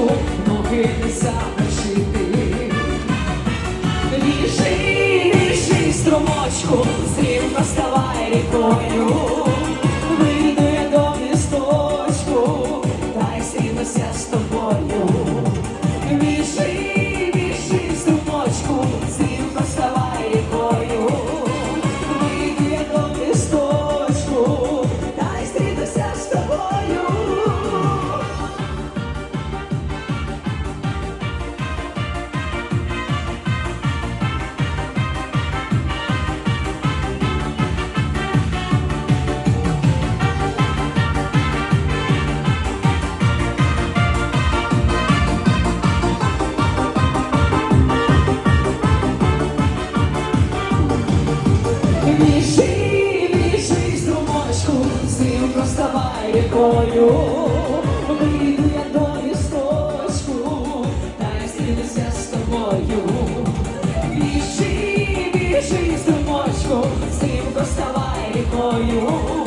руку, ноги не запишити. Біжи, струмочку, зрівно ставай рікою, вийде до місточку, дай й з тобою. Oh.